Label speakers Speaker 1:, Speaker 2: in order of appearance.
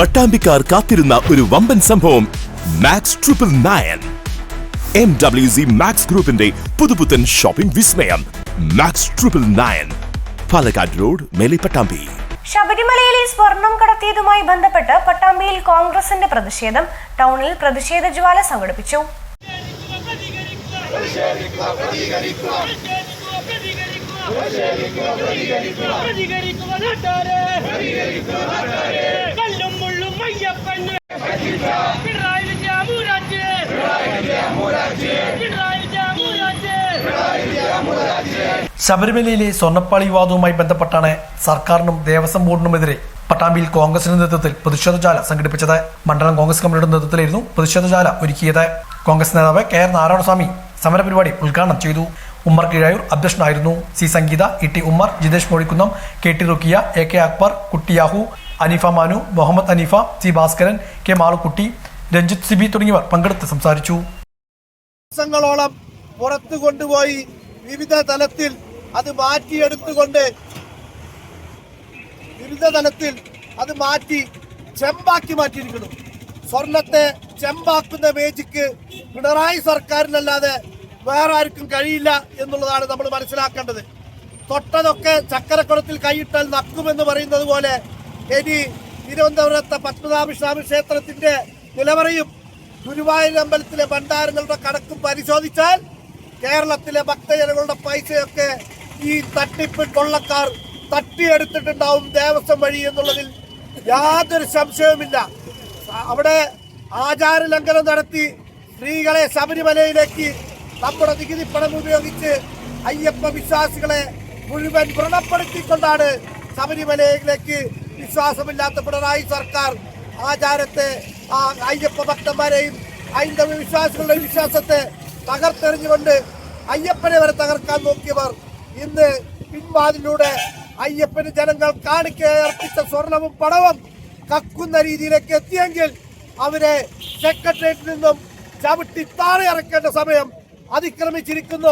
Speaker 1: പട്ടാമ്പിക്കാർ കാത്തിരുന്ന ഒരു വമ്പൻ സംഭവം max triple nine M W C max ഗ്രൂപ്പിന്റെ പുതുപുത്തൻ ഷോപ്പിംഗ് വിസ്മയം max triple nine Palakkad road Melipattambi Pattambi
Speaker 2: ശബരിമലയിലെ സ്വർണം കടത്തിയതുമായി ബന്ധപ്പെട്ട് പട്ടാമ്പിയിൽ കോൺഗ്രസിന്റെ പ്രതിഷേധം ടൗണിൽ പ്രതിഷേധ ജ്വാല സംഘടിപ്പിച്ചു
Speaker 3: പ്രതികരിക്കുക പ്രതികരിക്കുക കല്ലും
Speaker 4: ശബരിമലയിലെ സ്വർണപ്പാളി വിവാദവുമായി ബന്ധപ്പെട്ടാണ് സർക്കാരിനും ദേവസ്വം ബോർഡിനുമെതിരെ പട്ടാമ്പിയിൽ കോൺഗ്രസിന്റെ നേതൃത്വത്തിൽ പ്രതിഷേധജാല സംഘടിപ്പിച്ചത്. മണ്ഡലം കോൺഗ്രസ് കമ്മിറ്റിയുടെ നേതൃത്വത്തിലായിരുന്നു പ്രതിഷേധജാല ഒരുക്കിയത്. കോൺഗ്രസ് നേതാവ് കെ ആർ നാരായണസ്വാമി സമരപരിപാടി ഉദ്ഘാടനം ചെയ്തു. ഉമ്മർ കിഴായൂർ അധ്യക്ഷനായിരുന്നു. C Sangeetha E T Ummer Jithesh Mozhikkunnam K T Rukkiya A K Akbar Kuttiyahu Aneefa Manu Muhammad Aneefa C Bhaskaran K Malukutty Ranjith Sibi തുടങ്ങിയവർ പങ്കെടുത്ത് സംസാരിച്ചു.
Speaker 5: ദിവസങ്ങളോളം പുറത്തു കൊണ്ടുപോയി വിവിധ തലത്തിൽ അത് മാറ്റിയെടുത്തുകൊണ്ട് വിവിധ തലത്തിൽ അത് മാറ്റി ചെമ്പാക്കി മാറ്റിയിരിക്കുന്നു. സ്വർണത്തെ ചെമ്പാക്കുന്ന മേജിക്ക് പിണറായി സർക്കാരിനല്ലാതെ വേറെ ആർക്കും കഴിയില്ല എന്നുള്ളതാണ് നമ്മൾ മനസ്സിലാക്കേണ്ടത്. തൊട്ടതൊക്കെ ചക്കരക്കുളത്തിൽ കൈയിട്ടാൽ നക്കുമെന്ന് പറയുന്നത് പോലെ ഇനി തിരുവനന്തപുരത്തെ പത്മനാഭസ്വാമി ക്ഷേത്രത്തിന്റെ നിലവറയും ഗുരുവായൂർ അമ്പലത്തിലെ ഭണ്ഡാരങ്ങളുടെ കണക്കും പരിശോധിച്ചാൽ കേരളത്തിലെ ഭക്തജനങ്ങളുടെ പൈസയൊക്കെ ഈ തട്ടിപ്പ് കൊള്ളക്കാർ തട്ടിയെടുത്തിട്ടുണ്ടാവും ദേവസ്വം വഴി എന്നുള്ളതിൽ യാതൊരു സംശയവുമില്ല. അവിടെ ആചാര ലംഘനം നടത്തി സ്ത്രീകളെ ശബരിമലയിലേക്ക് നമ്മുടെ നികുതി പണം ഉപയോഗിച്ച് അയ്യപ്പ വിശ്വാസികളെ മുഴുവൻ വ്രണപ്പെടുത്തിക്കൊണ്ടാണ് ശബരിമലയിലേക്ക് വിശ്വാസമില്ലാത്ത പിണറായി സർക്കാർ ആചാരത്തെ ആ അയ്യപ്പ ഭക്തന്മാരെയും ഹൈന്ദവ വിശ്വാസികളുടെ വിശ്വാസത്തെ തകർത്തെറിഞ്ഞുകൊണ്ട് അയ്യപ്പനെ വരെ തകർക്കാൻ നോക്കിയവർ ഇന്ന് പിൻവാതിലൂടെ അയ്യപ്പന് ജനങ്ങൾ കാണിക്ക അർപ്പിച്ച സ്വർണവും പണവും കക്കുന്ന രീതിയിലേക്ക് എത്തിയെങ്കിൽ അവരെ സെക്രട്ടേറിയറ്റിൽ നിന്നും ചവിട്ടി താഴെ ഇറക്കേണ്ട സമയം അതിക്രമിച്ചിരിക്കുന്നു.